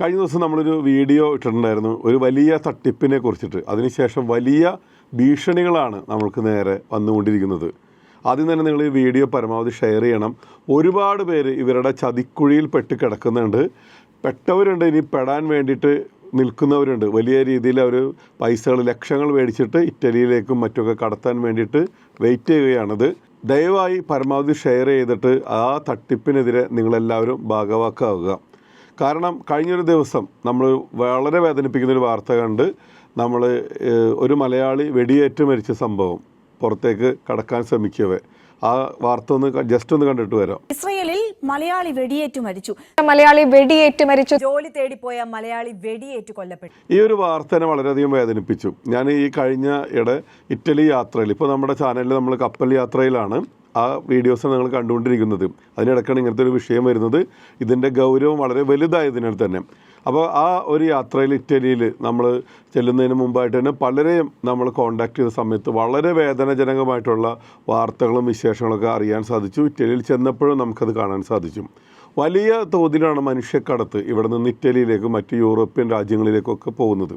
കഴിഞ്ഞ ദിവസം നമ്മളൊരു വീഡിയോ ഇട്ടിട്ടുണ്ടായിരുന്നു. ഒരു വലിയ തട്ടിപ്പിനെ കുറിച്ചിട്ട്. അതിനുശേഷം വലിയ ഭീഷണികളാണ് നമ്മൾക്ക് നേരെ വന്നുകൊണ്ടിരിക്കുന്നത്. ആദ്യം തന്നെ നിങ്ങൾ ഈ വീഡിയോ പരമാവധി ഷെയർ ചെയ്യണം. ഒരുപാട് പേര് ഇവരുടെ ചതിക്കുഴിയിൽ പെട്ട് കിടക്കുന്നുണ്ട്. പെട്ടവരുണ്ട് ഇനി പെടാൻ വേണ്ടിയിട്ട് നിൽക്കുന്നവരുണ്ട്. വലിയ രീതിയിൽ അവർ പൈസകൾ ലക്ഷങ്ങൾ മേടിച്ചിട്ട് ഇറ്റലിയിലേക്കും മറ്റൊക്കെ കടത്താൻ വേണ്ടിയിട്ട് വെയിറ്റ് ചെയ്യുകയാണത്. ദയവായി പരമാവധി ഷെയർ ചെയ്തിട്ട് ആ തട്ടിപ്പിനെതിരെ നിങ്ങളെല്ലാവരും ഭാഗവാക്കാവുക. കാരണം കഴിഞ്ഞൊരു ദിവസം നമ്മൾ വളരെ വേദനിപ്പിക്കുന്ന ഒരു വാർത്ത കണ്ട് നമ്മൾ ഒരു മലയാളി വെടിയേറ്റ് മരിച്ച സംഭവം പുറത്തേക്ക് കടക്കാൻ ശ്രമിക്കവേ. ആ വാർത്ത ഒന്ന് ജസ്റ്റ് ഒന്ന് കണ്ടിട്ട് വരാം. ഇസ്രയേലിൽ മലയാളി വെടിയേറ്റു മരിച്ചു. മലയാളി വെടിയേറ്റ് മരിച്ചു. ജോലി തേടിപ്പോയ മലയാളി വെടിയേറ്റു കൊല്ലപ്പെട്ടു. ഈ ഒരു വാർത്ത തന്നെ വളരെയധികം വേദനിപ്പിച്ചു. ഞാൻ ഈ കഴിഞ്ഞ ഇടെ ഇറ്റലി യാത്രയിൽ ഇപ്പോൾ നമ്മുടെ ചാനലിൽ നമ്മൾ കപ്പൽ യാത്രയിലാണ്. ആ വീഡിയോസ് നിങ്ങൾ കണ്ടുകൊണ്ടിരിക്കുന്നത്. അതിനിടയ്ക്കാണ് ഇങ്ങനത്തെ ഒരു വിഷയം വരുന്നത്. ഇതിന്റെ ഗൗരവം വളരെ വലുതായതിനാൽ തന്നെ. അപ്പോൾ ആ ഒരു യാത്രയിൽ ഇറ്റലിയിൽ നമ്മൾ ചെല്ലുന്നതിന് മുമ്പായിട്ട് തന്നെ പലരെയും നമ്മൾ കോണ്ടാക്ട് ചെയ്ത സമയത്ത് വളരെ വേദനാജനകമായിട്ടുള്ള വാർത്തകളും വിശേഷങ്ങളൊക്കെ അറിയാൻ സാധിച്ചു. ഇറ്റലിയിൽ ചെന്നപ്പോഴും നമുക്കത് കാണാൻ സാധിച്ചു. വലിയ തോതിലാണ് മനുഷ്യക്കടത്ത് ഇവിടെ നിന്ന് ഇറ്റലിയിലേക്കും മറ്റ് യൂറോപ്യൻ രാജ്യങ്ങളിലേക്കൊക്കെ പോകുന്നത്.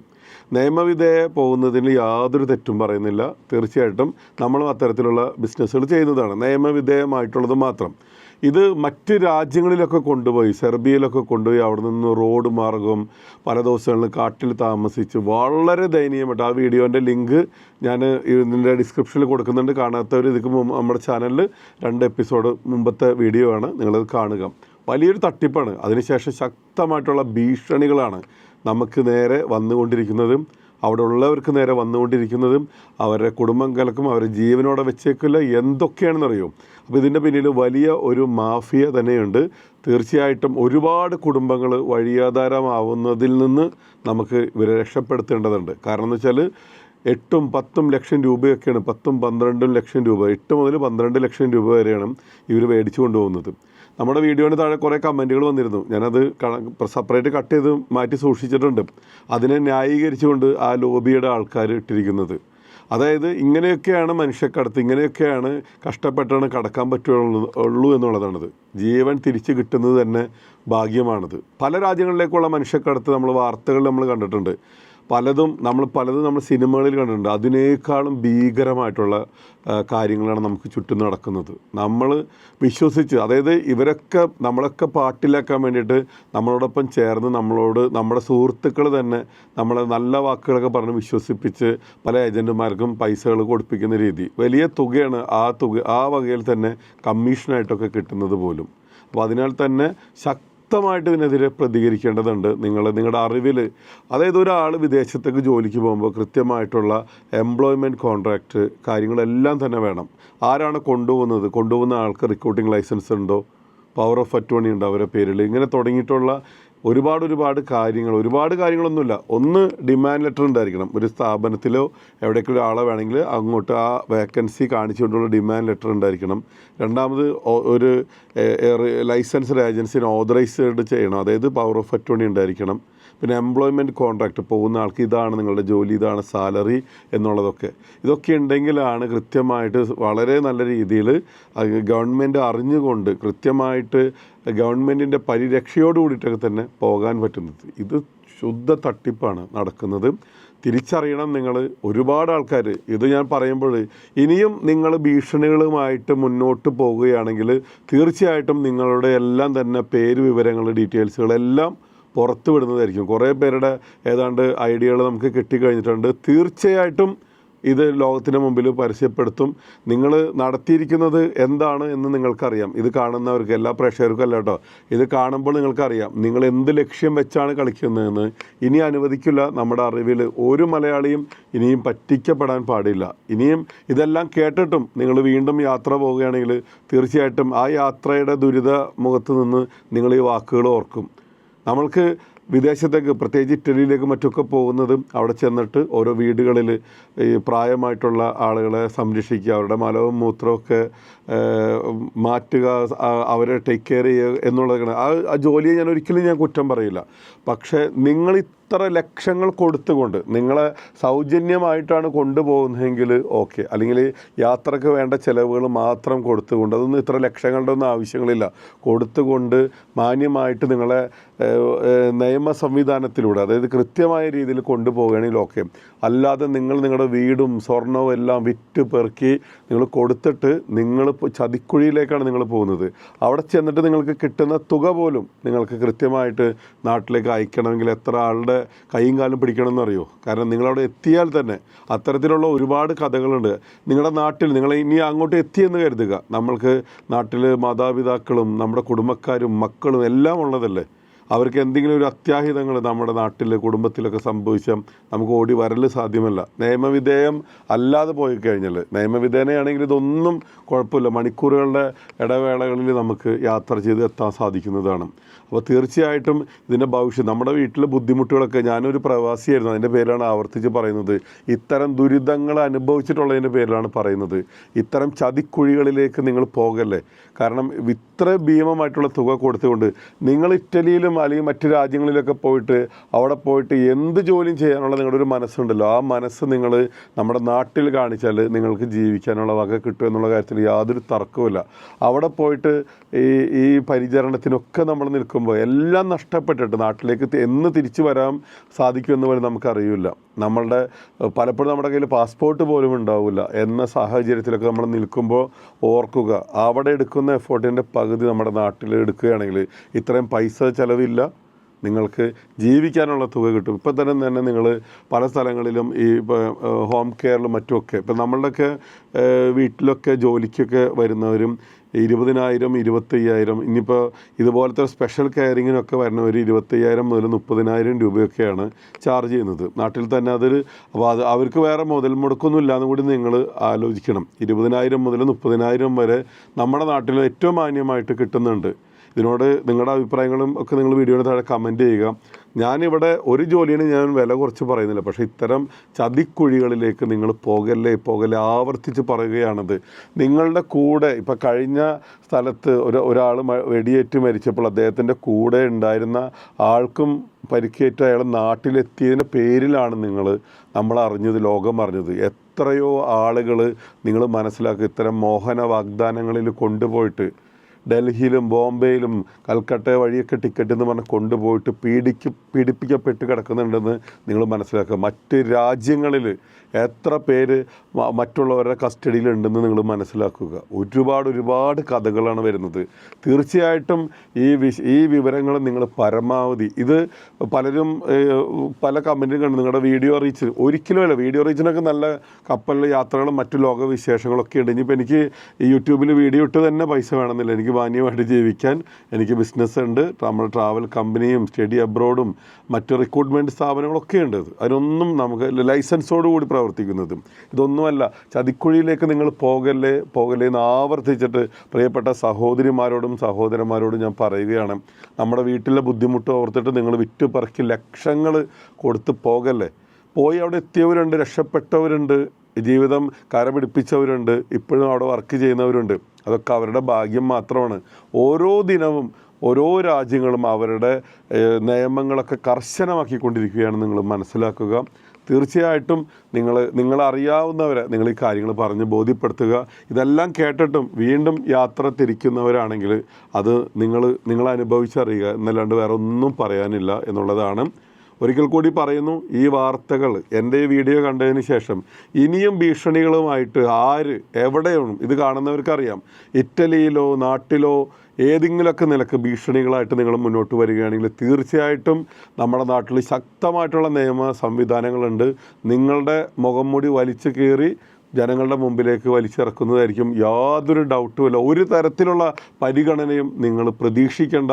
നിയമവിധേയ പോകുന്നതിന് യാതൊരു തെറ്റും പറയുന്നില്ല. തീർച്ചയായിട്ടും നമ്മളും അത്തരത്തിലുള്ള ബിസിനസ്സുകൾ ചെയ്യുന്നതാണ്. നിയമവിധേയമായിട്ടുള്ളത് മാത്രം. ഇത് മറ്റ് രാജ്യങ്ങളിലൊക്കെ കൊണ്ടുപോയി സെർബിയയിലൊക്കെ കൊണ്ടുപോയി അവിടെ നിന്ന് റോഡ് മാർഗം പല ദിവസങ്ങളിൽ കാട്ടിൽ താമസിച്ച് വളരെ ദയനീയമായിട്ട് ആ വീഡിയോന്റെ ലിങ്ക് ഞാൻ ഇതിന്റെ ഡിസ്ക്രിപ്ഷനിൽ കൊടുക്കുന്നുണ്ട്. കാണാത്തവർ ഇതിക്ക് നമ്മുടെ ചാനലിൽ രണ്ട് എപ്പിസോഡ് മുമ്പത്തെ വീഡിയോ ആണ്. നിങ്ങളത് കാണുക. വലിയൊരു തട്ടിപ്പാണ്. അതിനുശേഷം ശക്തമായിട്ടുള്ള ഭീഷണികളാണ് നമുക്ക് നേരെ വന്നുകൊണ്ടിരിക്കുന്നതും അവിടെ ഉള്ളവർക്ക് നേരെ വന്നുകൊണ്ടിരിക്കുന്നതും അവരുടെ കുടുംബം കലക്കും അവരെ ജീവനോടെ വെച്ചേക്കില്ല എന്തൊക്കെയാണെന്നറിയോ? അപ്പോൾ ഇതിന്റെ പിന്നിൽ വലിയ ഒരു മാഫിയ തന്നെയുണ്ട്. തീർച്ചയായിട്ടും ഒരുപാട് കുടുംബങ്ങൾ വഴിയാധാരമാവുന്നതിൽ നിന്ന് നമുക്ക് ഇവരെ രക്ഷപ്പെടുത്തേണ്ടതുണ്ട്. കാരണം എന്ന് വെച്ചാൽ എട്ടും പത്തും ലക്ഷം രൂപയൊക്കെയാണ് പത്തും പന്ത്രണ്ടും ലക്ഷം രൂപ എട്ട് മുതൽ പന്ത്രണ്ട് ലക്ഷം രൂപ വരെയാണ് ഇവർ മേടിച്ചു കൊണ്ടുപോകുന്നത്. നമ്മുടെ വീഡിയോന് താഴെ കുറേ കമന്റുകൾ വന്നിരുന്നു. ഞാനത് സെപ്പറേറ്റ് കട്ട് ചെയ്ത് മാറ്റി സൂക്ഷിച്ചിട്ടുണ്ട്. അതിനെ ന്യായീകരിച്ചുകൊണ്ട് ആ ലോബിയുടെ ആൾക്കാർ ഇട്ടിരിക്കുന്നത്. അതായത് ഇങ്ങനെയൊക്കെയാണ് മനുഷ്യക്കടത്ത് ഇങ്ങനെയൊക്കെയാണ് കഷ്ടപ്പെട്ടാണ് കടക്കാൻ പറ്റുള്ളൂ എന്നുള്ളതാണത്. ജീവൻ തിരിച്ചു കിട്ടുന്നത് തന്നെ ഭാഗ്യമാണത്. പല രാജ്യങ്ങളിലേക്കുള്ള മനുഷ്യക്കടത്ത് നമ്മൾ വാർത്തകൾ നമ്മൾ കണ്ടിട്ടുണ്ട്. പലതും നമ്മൾ പലതും നമ്മൾ സിനിമകളിൽ കണ്ടിട്ടുണ്ട്. അതിനേക്കാളും ഭീകരമായിട്ടുള്ള കാര്യങ്ങളാണ് നമുക്ക് ചുറ്റും നടക്കുന്നത്. നമ്മൾ വിശ്വസിച്ച് അതായത് ഇവരൊക്കെ നമ്മളൊക്കെ പാട്ടിലാക്കാൻ വേണ്ടിയിട്ട് നമ്മളോടൊപ്പം ചേർന്ന് നമ്മളോട് നമ്മുടെ സുഹൃത്തുക്കൾ തന്നെ നമ്മളെ നല്ല വാക്കുകളൊക്കെ പറഞ്ഞ് വിശ്വസിപ്പിച്ച് പല ഏജന്റുമാർക്കും പൈസകൾ കൊടുപ്പിക്കുന്ന രീതി. വലിയ തുകയാണ് ആ തുക ആ വകയിൽ തന്നെ കമ്മീഷനായിട്ടൊക്കെ കിട്ടുന്നത് പോലും. അപ്പോൾ അതിനാൽ തന്നെ ശക്തി ശക്തമായിട്ട് ഇതിനെതിരെ പ്രതികരിക്കേണ്ടതുണ്ട്. നിങ്ങൾ നിങ്ങളുടെ അറിവിൽ അതായത് ഒരാൾ വിദേശത്തേക്ക് ജോലിക്ക് പോകുമ്പോൾ കൃത്യമായിട്ടുള്ള എംപ്ലോയ്മെന്റ് കോൺട്രാക്റ്റ് കാര്യങ്ങളെല്ലാം തന്നെ വേണം. ആരാണ് കൊണ്ടുപോകുന്നത്? കൊണ്ടുപോകുന്ന ആൾക്ക് റിക്രൂട്ടിംഗ് ലൈസൻസ് ഉണ്ടോ? പവർ ഓഫ് അറ്റോണി ഉണ്ട് അവരുടെ പേരിൽ ഇങ്ങനെ തുടങ്ങിയിട്ടുള്ള ഒരുപാട് ഒരുപാട് കാര്യങ്ങൾ ഒരുപാട് കാര്യങ്ങളൊന്നുമില്ല. ഒന്ന് ഡിമാൻഡ് ലെറ്റർ ഉണ്ടായിരിക്കണം. ഒരു സ്ഥാപനത്തിലോ എവിടേക്കും ഒരാളെ വേണമെങ്കിൽ അങ്ങോട്ട് ആ വേക്കൻസി കാണിച്ചുകൊണ്ടുള്ള ഡിമാൻഡ് ലെറ്റർ ഉണ്ടായിരിക്കണം. രണ്ടാമത് ഒരു ലൈസൻസ്ഡ് ഏജൻസിനെ ഓതറൈസ്ഡ് ചെയ്യണം. അതായത് പവർ ഓഫ് അറ്റോണി ഉണ്ടായിരിക്കണം. പിന്നെ എംപ്ലോയ്മെന്റ് കോൺട്രാക്റ്റ് പോകുന്ന ആൾക്ക് ഇതാണ് നിങ്ങളുടെ ജോലി ഇതാണ് സാലറി എന്നുള്ളതൊക്കെ. ഇതൊക്കെ ഉണ്ടെങ്കിലാണ് കൃത്യമായിട്ട് വളരെ നല്ല രീതിയിൽ ഗവൺമെന്റ് അറിഞ്ഞുകൊണ്ട് കൃത്യമായിട്ട് ഗവൺമെന്റിന്റെ പരിരക്ഷയോട് കൂടിയിട്ടൊക്കെ തന്നെ പോകാൻ പറ്റുന്നത്. ഇത് ശുദ്ധ തട്ടിപ്പാണ് നടക്കുന്നത്. തിരിച്ചറിയണം നിങ്ങൾ. ഒരുപാട് ആൾക്കാർ ഇത് ഞാൻ പറയുമ്പോൾ ഇനിയും നിങ്ങൾ ഭീഷണികളുമായിട്ട് മുന്നോട്ട് പോവുകയാണെങ്കിൽ തീർച്ചയായിട്ടും നിങ്ങളുടെ എല്ലാം തന്നെ പേര് വിവരങ്ങൾ ഡീറ്റെയിൽസുകളെല്ലാം പുറത്ത് വിടുന്നതായിരിക്കും. കുറേ പേരുടെ ഏതാണ്ട് ഐഡിയകൾ നമുക്ക് കിട്ടിക്കഴിഞ്ഞിട്ടുണ്ട്. തീർച്ചയായിട്ടും ഇത് ലോകത്തിന് മുമ്പിൽ പരസ്യപ്പെടുത്തും. നിങ്ങൾ നടത്തിയിരിക്കുന്നത് എന്താണ് എന്ന് നിങ്ങൾക്കറിയാം. ഇത് കാണുന്നവർക്ക് എല്ലാ പ്രേക്ഷകർക്കും അല്ല കേട്ടോ. ഇത് കാണുമ്പോൾ നിങ്ങൾക്കറിയാം. നിങ്ങൾ എന്ത് ലക്ഷ്യം വെച്ചാണ് കളിക്കുന്നതെന്ന്. ഇനി അനുവദിക്കില്ല. നമ്മുടെ അറിവിൽ ഒരു മലയാളിയും ഇനിയും പറ്റിക്കപ്പെടാൻ പാടില്ല. ഇനിയും ഇതെല്ലാം കേട്ടിട്ടും നിങ്ങൾ വീണ്ടും യാത്ര പോവുകയാണെങ്കിൽ തീർച്ചയായിട്ടും ആ യാത്രയുടെ ദുരിത മുഖത്ത് നിന്ന് നിങ്ങൾ ഈ വാക്കുകൾ ഓർക്കും. നമ്മൾക്ക് വിദേശത്തേക്ക് പ്രത്യേകിച്ച് ഇറ്റലിയിലേക്ക് മറ്റൊക്കെ പോകുന്നതും അവിടെ ചെന്നിട്ട് ഓരോ വീടുകളിൽ ഈ പ്രായമായിട്ടുള്ള ആളുകളെ സംരക്ഷിക്കുക അവരുടെ മലവും മൂത്രമൊക്കെ മാറ്റുക അവരെ ടേക്ക് കെയർ ചെയ്യുക എന്നുള്ളതാണ്. ആ ആ ജോലിയെ ഞാൻ ഒരിക്കലും ഞാൻ കുറ്റം പറയില്ല. പക്ഷേ നിങ്ങൾ ഇത്ര ലക്ഷങ്ങൾ കൊടുത്തുകൊണ്ട് നിങ്ങളെ സൗജന്യമായിട്ടാണ് കൊണ്ടുപോകുന്നതെങ്കിൽ ഓക്കെ. അല്ലെങ്കിൽ യാത്രയ്ക്ക് വേണ്ട ചിലവുകൾ മാത്രം കൊടുത്തുകൊണ്ട് അതൊന്നും ഇത്ര ലക്ഷങ്ങളുടെ ഒന്നും ആവശ്യങ്ങളില്ല. കൊടുത്തുകൊണ്ട് മാന്യമായിട്ട് നിങ്ങളെ നിയമ സംവിധാനത്തിലൂടെ അതായത് കൃത്യമായ രീതിയിൽ കൊണ്ടുപോവുകയാണെങ്കിൽ ഓക്കെ അല്ലാതെ നിങ്ങൾ നിങ്ങളുടെ വീടും സ്വർണവും എല്ലാം വിറ്റ് പെറുക്കി നിങ്ങൾ കൊടുത്തിട്ട് നിങ്ങൾ ചതിക്കുഴിയിലേക്കാണ് നിങ്ങൾ പോകുന്നത്. അവിടെ ചെന്നിട്ട് നിങ്ങൾക്ക് കിട്ടുന്ന തുക പോലും നിങ്ങൾക്ക് കൃത്യമായിട്ട് നാട്ടിലേക്ക് അയക്കണമെങ്കിൽ എത്ര ആളുടെ കൈയും കാലും പിടിക്കണം എന്നറിയോ കാരണം നിങ്ങളവിടെ എത്തിയാൽ തന്നെ അത്തരത്തിലുള്ള ഒരുപാട് കഥകളുണ്ട്. നിങ്ങളുടെ നാട്ടിൽ നിങ്ങൾ ഇനി അങ്ങോട്ട് എത്തിയെന്ന് കരുതുക. നമ്മൾക്ക് നാട്ടിൽ മാതാപിതാക്കളും നമ്മുടെ കുടുംബക്കാരും മക്കളും എല്ലാം ഉള്ളതല്ലേ? അവർക്ക് എന്തെങ്കിലും ഒരു അത്യാഹിതങ്ങൾ നമ്മുടെ നാട്ടിൽ കുടുംബത്തിലൊക്കെ സംഭവിച്ചാൽ നമുക്ക് ഓടി വരൽ സാധ്യമല്ല. നിയമവിധേയം അല്ലാതെ പോയി കഴിഞ്ഞാൽ നിയമവിധേയനയാണെങ്കിൽ ഇതൊന്നും കുഴപ്പമില്ല. മണിക്കൂറുകളുടെ ഇടവേളകളിൽ നമുക്ക് യാത്ര ചെയ്ത് എത്താൻ സാധിക്കുന്നതാണ്. അപ്പോൾ തീർച്ചയായിട്ടും ഇതിന്റെ ഭവിഷ്യം നമ്മുടെ വീട്ടിലെ ബുദ്ധിമുട്ടുകളൊക്കെ ഞാനൊരു പ്രവാസിയായിരുന്നു അതിന്റെ പേരിലാണ് ആവർത്തിച്ച് പറയുന്നത്. ഇത്തരം ദുരിതങ്ങൾ അനുഭവിച്ചിട്ടുള്ളതിന്റെ പേരിലാണ് പറയുന്നത്. ഇത്തരം ചതിക്കുഴികളിലേക്ക് നിങ്ങൾ പോകല്ലേ? കാരണം ഇത്ര ഭീമമായിട്ടുള്ള തുക കൊടുത്തുകൊണ്ട് നിങ്ങൾ ഇറ്റലിയിലും അല്ലെങ്കിൽ മറ്റ് രാജ്യങ്ങളിലൊക്കെ പോയിട്ട് അവിടെ പോയിട്ട് എന്ത് ജോലിയും ചെയ്യാനുള്ള നിങ്ങളുടെ ഒരു മനസ്സുണ്ടല്ലോ. ആ മനസ്സ് നിങ്ങൾ നമ്മുടെ നാട്ടിൽ കാണിച്ചാൽ നിങ്ങൾക്ക് ജീവിക്കാനുള്ള വക കിട്ടും എന്നുള്ള കാര്യത്തിൽ യാതൊരു തർക്കവുമില്ല. അവിടെ പോയിട്ട് ഈ ഈ പരിചരണത്തിനൊക്കെ നമ്മൾ നിൽക്കുമ്പോൾ എല്ലാം നഷ്ടപ്പെട്ടിട്ട് നാട്ടിലേക്ക് എന്ന് തിരിച്ചു വരാൻ സാധിക്കുമെന്ന് പോലും നമുക്കറിയില്ല. നമ്മളുടെ പലപ്പോഴും നമ്മുടെ കയ്യിൽ പാസ്പോർട്ട് പോലും ഉണ്ടാവില്ല എന്ന സാഹചര്യത്തിലൊക്കെ നമ്മൾ നിൽക്കുമ്പോൾ ഓർക്കുക അവിടെ എടുക്കുന്ന എഫേർട്ടിന്റെ പകുതി നമ്മുടെ നാട്ടിൽ എടുക്കുകയാണെങ്കിൽ ഇത്രയും പൈസ ചിലവില്ല. നിങ്ങൾക്ക് ജീവിക്കാനുള്ള തുക കിട്ടും. ഇപ്പം തന്നെ തന്നെ നിങ്ങൾ പല സ്ഥലങ്ങളിലും ഈ ഹോം കെയറിലും മറ്റുമൊക്കെ ഇപ്പം നമ്മളുടെയൊക്കെ വീട്ടിലൊക്കെ ജോലിക്കൊക്കെ വരുന്നവരും ഇരുപതിനായിരം ഇരുപത്തയ്യായിരം ഇനിയിപ്പോൾ ഇതുപോലത്തെ സ്പെഷ്യൽ കെയറിങ്ങിനൊക്കെ വരുന്നവർ ഇരുപത്തയ്യായിരം മുതൽ മുപ്പതിനായിരം രൂപയൊക്കെയാണ് ചാർജ് ചെയ്യുന്നത്. നാട്ടിൽ തന്നെ അതൊരു അപ്പോൾ അത് അവർക്ക് വേറെ മുതൽ മുടക്കൊന്നും ഇല്ലാന്ന് കൂടി നിങ്ങൾ ആലോചിക്കണം. ഇരുപതിനായിരം മുതൽ മുപ്പതിനായിരം വരെ നമ്മുടെ നാട്ടിൽ ഏറ്റവും മാന്യമായിട്ട് കിട്ടുന്നുണ്ട്. ഇതിനോട് നിങ്ങളുടെ അഭിപ്രായങ്ങളും ഒക്കെ നിങ്ങൾ വീഡിയോയുടെ താഴെ കമന്റ് ചെയ്യുക. ഞാനിവിടെ ഒരു ജോലിയാണ് ഞാൻ വില കുറച്ച് പറയുന്നില്ല. പക്ഷേ ഇത്തരം ചതിക്കുഴികളിലേക്ക് നിങ്ങൾ പോകല്ലേ പോകല്ലേ ആവർത്തിച്ച് പറയുകയാണത്. നിങ്ങളുടെ കൂടെ ഇപ്പം കഴിഞ്ഞ സ്ഥലത്ത് ഒരു ഒരാൾ വെടിയേറ്റ് മരിച്ചപ്പോൾ അദ്ദേഹത്തിന്റെ കൂടെ ഉണ്ടായിരുന്ന ആൾക്കും പരിക്കേറ്റ അയാൾ നാട്ടിലെത്തിയതിന്റെ പേരിലാണ് നിങ്ങൾ നമ്മൾ അറിഞ്ഞത് ലോകം അറിഞ്ഞത്. എത്രയോ ആളുകൾ നിങ്ങൾ മനസ്സിലാക്കുക ഇത്തരം മോഹന വാഗ്ദാനങ്ങളിൽ കൊണ്ടുപോയിട്ട് ഡൽഹിയിലും ബോംബെയിലും കൽക്കട്ട വഴിയൊക്കെ ടിക്കറ്റ് എന്ന് പറഞ്ഞ് കൊണ്ടുപോയിട്ട് പീഡിക്ക് പീഡിപ്പിക്കപ്പെട്ട് കിടക്കുന്നുണ്ടെന്ന് നിങ്ങൾ മനസ്സിലാക്കുക. മറ്റ് രാജ്യങ്ങളിൽ എത്ര പേര് മറ്റുള്ളവരുടെ കസ്റ്റഡിയിലുണ്ടെന്ന് നിങ്ങൾ മനസ്സിലാക്കുക. ഒരുപാട് ഒരുപാട് കഥകളാണ് വരുന്നത്. തീർച്ചയായിട്ടും ഈ വിശ ഈ വിവരങ്ങൾ നിങ്ങൾ പരമാവധി ഇത് പലരും പല കമന്റും കണ്ട് നിങ്ങളുടെ വീഡിയോ റീച്ച് ഒരിക്കലും അല്ല വീഡിയോ റീച്ചിനൊക്കെ നല്ല കപ്പലിലെ യാത്രകളും മറ്റു ലോകവിശേഷങ്ങളൊക്കെ ഉണ്ട്. ഇനിയിപ്പോൾ എനിക്ക് യൂട്യൂബിൽ വീഡിയോ ഇട്ട് തന്നെ പൈസ വേണമെന്നില്ല. എനിക്ക് മാന്യമായിട്ട് ജീവിക്കാൻ എനിക്ക് ബിസിനസ് ഉണ്ട്. നമ്മൾ ട്രാവൽ കമ്പനിയും സ്റ്റഡി അബ്രോഡും മറ്റു റിക്രൂട്ട്മെന്റ് സ്ഥാപനങ്ങളൊക്കെ ഉണ്ട് അതിനൊന്നും നമുക്ക് ലൈസൻസോട് കൂടി പ്രവർത്തിക്കുന്നത്. ഇതൊന്നുമല്ല ചതിക്കുഴിയിലേക്ക് നിങ്ങൾ പോകല്ലേ പോകല്ലേ എന്ന് ആവർത്തിച്ചിട്ട് പ്രിയപ്പെട്ട സഹോദരിമാരോടും സഹോദരന്മാരോടും ഞാൻ പറയുകയാണ്. നമ്മുടെ വീട്ടിലെ ബുദ്ധിമുട്ട് ഓർത്തിട്ട് നിങ്ങൾ വിറ്റ് പറക്കി ലക്ഷങ്ങൾ കൊടുത്ത് പോകല്ലേ. പോയി അവിടെ എത്തിയവരുണ്ട് രക്ഷപ്പെട്ടവരുണ്ട് ജീവിതം കരപിടിപ്പിച്ചവരുണ്ട് ഇപ്പോഴും അവിടെ വർക്ക് ചെയ്യുന്നവരുണ്ട്. അതൊക്കെ അവരുടെ ഭാഗ്യം മാത്രമാണ്. ഓരോ ദിനവും ഓരോ രാജ്യങ്ങളും അവരുടെ നിയമങ്ങളൊക്കെ കർശനമാക്കിക്കൊണ്ടിരിക്കുകയാണ് നിങ്ങൾ മനസ്സിലാക്കുക. തീർച്ചയായിട്ടും നിങ്ങൾ നിങ്ങളറിയാവുന്നവരെ നിങ്ങൾ ഈ കാര്യങ്ങൾ പറഞ്ഞ് ബോധ്യപ്പെടുത്തുക. ഇതെല്ലാം കേട്ടിട്ടും വീണ്ടും യാത്ര തിരിക്കുന്നവരാണെങ്കിൽ അത് നിങ്ങൾ നിങ്ങൾ അനുഭവിച്ചറിയുക എന്നല്ലാണ്ട് വേറെ ഒന്നും പറയാനില്ല എന്നുള്ളതാണ്. ഒരിക്കൽ കൂടി പറയുന്നു ഈ വാർത്തകൾ എന്റെ ഈ വീഡിയോ കണ്ടതിന് ശേഷം ഇനിയും ഭീഷണികളുമായിട്ട് ആര് എവിടെയാണ് ഇത് കാണുന്നവർക്കറിയാം ഇറ്റലിയിലോ നാട്ടിലോ ഏതെങ്കിലുമൊക്കെ നിലയ്ക്ക് ഭീഷണികളായിട്ട് നിങ്ങൾ മുന്നോട്ട് വരികയാണെങ്കിൽ തീർച്ചയായിട്ടും നമ്മുടെ നാട്ടിൽ ശക്തമായിട്ടുള്ള നിയമ സംവിധാനങ്ങളുണ്ട്. നിങ്ങളുടെ മുഖം മൂടി വലിച്ചു കീറി ജനങ്ങളുടെ മുമ്പിലേക്ക് വലിച്ചിറക്കുന്നതായിരിക്കും യാതൊരു ഡൗട്ടുമില്ല ഒരു തരത്തിലുള്ള പരിഗണനയും നിങ്ങൾ പ്രതീക്ഷിക്കേണ്ട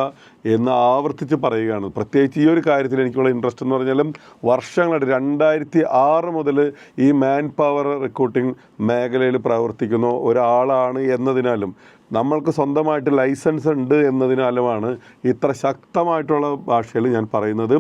എന്ന് ആവർത്തിച്ച് പറയുകയാണ്. പ്രത്യേകിച്ച് ഈ ഒരു കാര്യത്തിൽ എനിക്കുള്ള ഇൻട്രസ്റ്റ് എന്ന് പറഞ്ഞാലും വർഷങ്ങളായിട്ട് രണ്ടായിരത്തി ആറ് മുതൽ ഈ മാൻ പവർ റിക്രൂട്ടിംഗ് മേഖലയിൽ പ്രവർത്തിക്കുന്ന ഒരാളാണ് എന്നതിനാലും നമ്മൾക്ക് സ്വന്തമായിട്ട് ലൈസൻസ് ഉണ്ട് എന്നതിനാലുമാണ് ഇത്ര ശക്തമായിട്ടുള്ള ഭാഷയിൽ ഞാൻ പറയുന്നത്.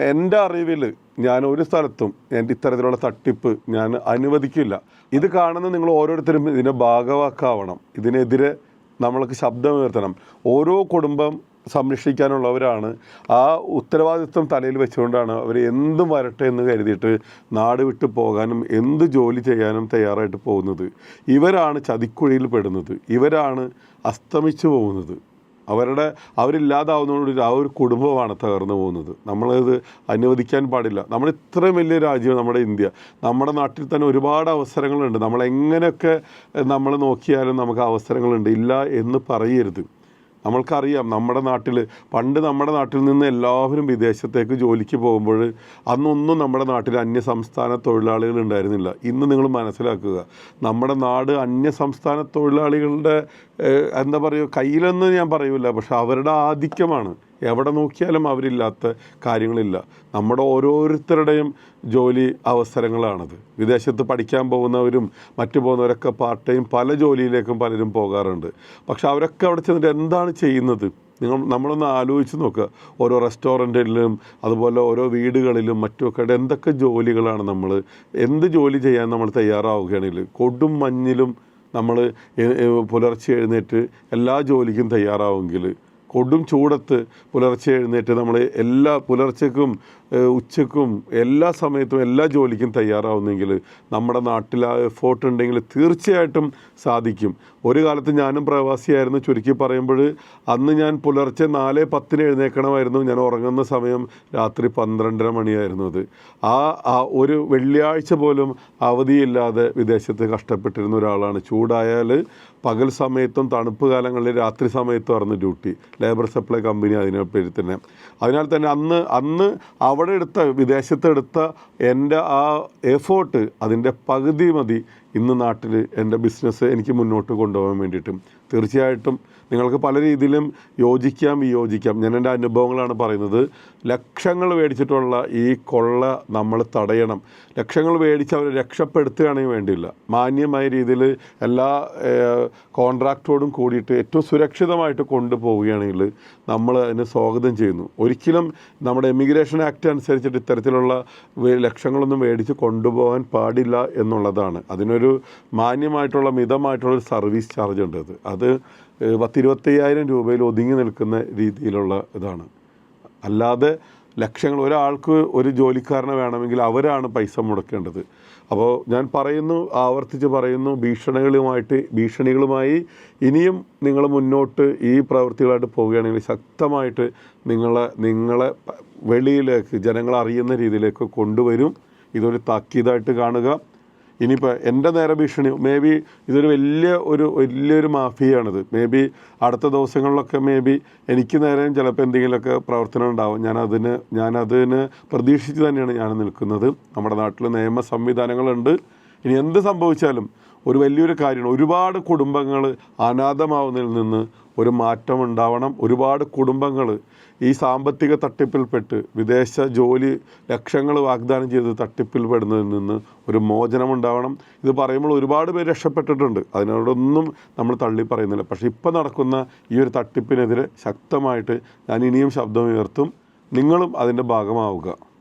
എന്റെ അറിവിൽ ഞാൻ ഒരു സ്ഥലത്തും എന്റെ ഇത്തരത്തിലുള്ള തട്ടിപ്പ് ഞാൻ അനുവദിക്കില്ല. ഇത് കാണുന്ന നിങ്ങൾ ഓരോരുത്തരും ഇതിനെ ഭാഗവാക്കാവണം. ഇതിനെതിരെ നമ്മൾക്ക് ശബ്ദമുയർത്തണം ഓരോ കുടുംബം സംരക്ഷിക്കാനുള്ളവരാണ്. ആ ഉത്തരവാദിത്വം തലയിൽ വെച്ചുകൊണ്ടാണ് അവർ എന്തും വരട്ടെ എന്ന് കരുതിയിട്ട് നാട് വിട്ടു പോകാനും എന്ത് ജോലി ചെയ്യാനും തയ്യാറായിട്ട് പോകുന്നത്. ഇവരാണ് ചതിക്കുഴിയിൽ പെടുന്നത്. ഇവരാണ് അസ്തമിച്ചു പോകുന്നത്. അവരുടെ അവരില്ലാതാവുന്നതോടുകൂടി ആ ഒരു കുടുംബമാണ് തകർന്നു പോകുന്നത്. നമ്മളത് അനുവദിക്കാൻ പാടില്ല. നമ്മൾ ഇത്രയും വലിയ രാജ്യമാണ് നമ്മുടെ ഇന്ത്യ. നമ്മുടെ നാട്ടിൽ തന്നെ ഒരുപാട് അവസരങ്ങളുണ്ട്. നമ്മളെങ്ങനെയൊക്കെ നമ്മൾ നോക്കിയാലും നമുക്ക് അവസരങ്ങളുണ്ട്. ഇല്ല എന്ന് പറയരുത്. നമ്മൾക്കറിയാം നമ്മുടെ നാട്ടിൽ പണ്ട് നമ്മുടെ നാട്ടിൽ നിന്ന് എല്ലാവരും വിദേശത്തേക്ക് ജോലിക്ക് പോകുമ്പോൾ അന്നൊന്നും നമ്മുടെ നാട്ടിൽ അന്യ സംസ്ഥാന തൊഴിലാളികൾ ഉണ്ടായിരുന്നില്ല. ഇന്ന് നിങ്ങൾ മനസ്സിലാക്കുക നമ്മുടെ നാട് അന്യ സംസ്ഥാന തൊഴിലാളികളുടെ എന്താ പറയുക കയ്യിലെന്ന് ഞാൻ പറയൂല പക്ഷെ അവരുടെ ആധിക്യമാണ്. എവിടെ നോക്കിയാലും അവരില്ലാത്ത കാര്യങ്ങളില്ല. നമ്മുടെ ഓരോരുത്തരുടെയും ജോലി അവസരങ്ങളാണത്. വിദേശത്ത് പഠിക്കാൻ പോകുന്നവരും മറ്റു പോകുന്നവരൊക്കെ പാർട്ട് ടൈം പല ജോലിയിലേക്കും പലരും പോകാറുണ്ട്. പക്ഷെ അവരൊക്കെ അവിടെ ചെന്നിട്ട് എന്താണ് ചെയ്യുന്നത്? നിങ്ങൾ നമ്മളൊന്ന് ആലോചിച്ച് നോക്കുക ഓരോ റെസ്റ്റോറന്റിലും അതുപോലെ ഓരോ വീടുകളിലും മറ്റുമൊക്കെ എന്തൊക്കെ ജോലികളാണ് നമ്മൾ എന്ത് ജോലി ചെയ്യാൻ നമ്മൾ തയ്യാറാവുകയാണെങ്കിൽ കൊടും മഞ്ഞിലും നമ്മൾ പുലർച്ചെ എഴുന്നേറ്റ് എല്ലാ ജോലിക്കും തയ്യാറാവുമെങ്കിൽ കൊടും ചൂടത്ത് പുലർച്ചെ എഴുന്നേറ്റ് നമ്മൾ എല്ലാ പുലർച്ചയ്ക്കും ഏഹ്, ഉച്ചയ്ക്കും എല്ലാ സമയത്തും എല്ലാ ജോലിക്കും തയ്യാറാവുന്നെങ്കിൽ നമ്മുടെ നാട്ടിൽ ആ എഫോർട്ട് ഉണ്ടെങ്കിൽ തീർച്ചയായിട്ടും സാധിക്കും. ഒരു കാലത്ത് ഞാനും പ്രവാസിയായിരുന്നു. ചുരുക്കി പറയുമ്പോൾ അന്ന് ഞാൻ പുലർച്ചെ നാല് പത്തിന് എഴുന്നേക്കണമായിരുന്നു. ഞാൻ ഉറങ്ങുന്ന സമയം രാത്രി പന്ത്രണ്ടര മണിയായിരുന്നു അത്. ആ ആ ഒരു വെള്ളിയാഴ്ച പോലും അവധിയില്ലാതെ വിദേശത്ത് കഷ്ടപ്പെട്ടിരുന്ന ഒരാളാണ്. ചൂടായാൽ പകൽ സമയത്തും തണുപ്പ് കാലങ്ങളിൽ രാത്രി സമയത്തും ആയിരുന്നു ഡ്യൂട്ടി. ലേബർ സപ്ലൈ കമ്പനി അതിനെ പേരിൽ തന്നെ. അതിനാൽ തന്നെ അന്ന് അന്ന് അവിടെ എടുത്ത വിദേശത്തെടുത്ത എന്റെ ആ എഫോർട്ട് അതിന്റെ പകുതി മതി ഇന്ന് നാട്ടിൽ എന്റെ ബിസിനസ് എനിക്ക് മുന്നോട്ട് കൊണ്ടുപോകാൻ വേണ്ടിയിട്ടും. തീർച്ചയായിട്ടും നിങ്ങൾക്ക് പല രീതിയിലും യോജിക്കാം വിയോജിക്കാം. ഞാൻ എന്റെ അനുഭവങ്ങളാണ് പറയുന്നത്. ലക്ഷങ്ങൾ മേടിച്ചിട്ടുള്ള ഈ കൊള്ള നമ്മൾ തടയണം. ലക്ഷങ്ങൾ മേടിച്ച് അവരെ രക്ഷപ്പെടുത്തുകയാണെങ്കിൽ വേണ്ടിയില്ല. മാന്യമായ രീതിയിൽ എല്ലാ കോൺട്രാക്റ്റോടും കൂടിയിട്ട് ഏറ്റവും സുരക്ഷിതമായിട്ട് കൊണ്ടുപോവുകയാണെങ്കിൽ നമ്മൾ അതിന് സ്വാഗതം ചെയ്യുന്നു. ഒരിക്കലും നമ്മുടെ എമിഗ്രേഷൻ ആക്ട് അനുസരിച്ചിട്ട് ഇത്തരത്തിലുള്ള ലക്ഷങ്ങളൊന്നും മേടിച്ച് കൊണ്ടുപോകാൻ പാടില്ല എന്നുള്ളതാണ്. അതിനൊരു മാന്യമായിട്ടുള്ള മിതമായിട്ടുള്ളൊരു സർവീസ് ചാർജ് ഉണ്ട് അത് പത്തിരുപത്തയ്യായിരം രൂപയിൽ ഒതുങ്ങി നിൽക്കുന്ന രീതിയിലുള്ള ഇതാണ്. അല്ലാതെ ലക്ഷങ്ങൾ ഒരാൾക്ക് ഒരു ജോലിക്കാരനെ വേണമെങ്കിൽ അവരാണ് പൈസ മുടക്കേണ്ടത്. അപ്പോൾ ഞാൻ പറയുന്നു ആവർത്തിച്ച് പറയുന്നു ഭീഷണികളുമായിട്ട് ഭീഷണികളുമായി ഇനിയും നിങ്ങൾ മുന്നോട്ട് ഈ പ്രവൃത്തികളായിട്ട് പോവുകയാണെങ്കിൽ ശക്തമായിട്ട് നിങ്ങളെ നിങ്ങളെ വെളിയിലേക്ക് ജനങ്ങൾ അറിയുന്ന രീതിയിലേക്ക് കൊണ്ടുവരും. ഇതൊരു താക്കീതായിട്ട് കാണുക. ഇനിയിപ്പോൾ എന്റെ നേരെ ഭീഷണി മേ ബി ഇതൊരു വലിയ ഒരു വലിയൊരു മാഫിയാണിത് മേ ബി അടുത്ത ദിവസങ്ങളിലൊക്കെ മേ ബി എനിക്ക് നേരെയും ചിലപ്പോൾ എന്തെങ്കിലുമൊക്കെ പ്രവർത്തനം ഉണ്ടാവും. ഞാൻ അതിന് ഞാൻ പ്രതീക്ഷിച്ച് തന്നെയാണ് ഞാൻ നിൽക്കുന്നത്. നമ്മുടെ നാട്ടിൽ നിയമ സംവിധാനങ്ങളുണ്ട്. ഇനി എന്ത് സംഭവിച്ചാലും ഒരു വലിയൊരു കാര്യമാണ്. ഒരുപാട് കുടുംബങ്ങൾ അനാഥമാവുന്നതിൽ നിന്ന് ഒരു മാറ്റം ഉണ്ടാവണം. ഒരുപാട് കുടുംബങ്ങൾ ഈ സാമ്പത്തിക തട്ടിപ്പിൽപ്പെട്ട് വിദേശ ജോലി ലക്ഷങ്ങൾ വാഗ്ദാനം ചെയ്ത് തട്ടിപ്പിൽ പെടുന്നതിൽ നിന്ന് ഒരു മോചനം ഉണ്ടാവണം. ഇത് പറയുമ്പോൾ ഒരുപാട് പേര് രക്ഷപ്പെട്ടിട്ടുണ്ട്. അതിനോടൊന്നും നമ്മൾ തള്ളി പറയുന്നില്ല. പക്ഷേ ഇപ്പം നടക്കുന്ന ഈ ഒരു തട്ടിപ്പിനെതിരെ ശക്തമായിട്ട് ഞാൻ ഇനിയും ശബ്ദമുയർത്തും. നിങ്ങളും അതിന്റെ ഭാഗമാവുക.